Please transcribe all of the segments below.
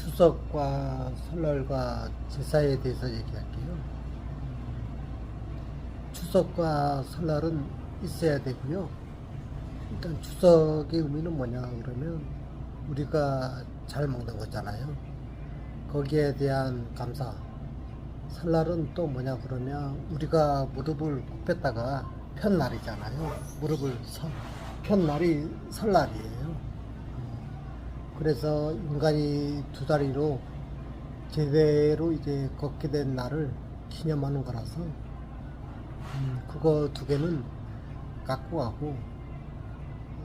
추석과 설날과 제사에 대해서 얘기할게요. 추석과 설날은 있어야 되고요. 일단 추석의 의미는 뭐냐 그러면 우리가 잘 먹는 거잖아요. 거기에 대한 감사. 설날은 또 뭐냐 그러면 우리가 무릎을 굽혔다가 편 날이잖아요. 무릎을 서, 편 날이 설날이에요. 그래서 인간이 두 다리로 제대로 이제 걷게 된 날을 기념하는 거라서 음, 그거 두 개는 갖고 가고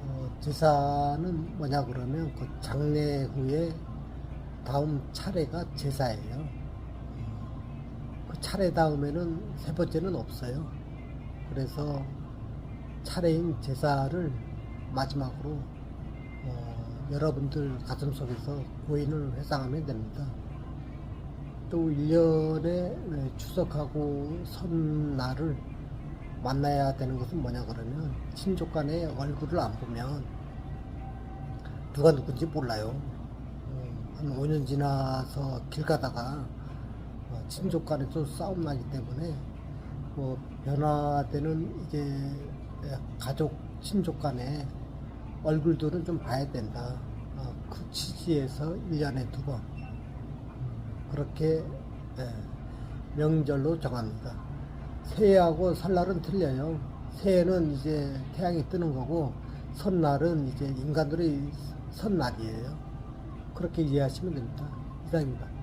어, 제사는 뭐냐 그러면 그 장례 후에 다음 차례가 제사예요. 어, 그 차례 다음에는 세 번째는 없어요. 그래서 차례인 제사를 마지막으로 어, 여러분들 가슴 속에서 고인을 회상하면 됩니다. 또 1년에 추석하고 설날을 만나야 되는 것은 뭐냐 그러면 친족 간의 얼굴을 안 보면 누가 누군지 몰라요. 어, 한 5년 지나서 길 가다가 어, 친족 간에 또 싸움 나기 때문에 뭐 변화되는 이제 가족 친족 간에 얼굴들은 좀 봐야 된다. 어, 그 취지에서 1년에 두 번. 그렇게 예, 명절로 정합니다. 새해하고 설날은 틀려요. 새해는 이제 태양이 뜨는 거고, 설날은 이제 인간들의 설날이에요. 그렇게 이해하시면 됩니다. 이상입니다.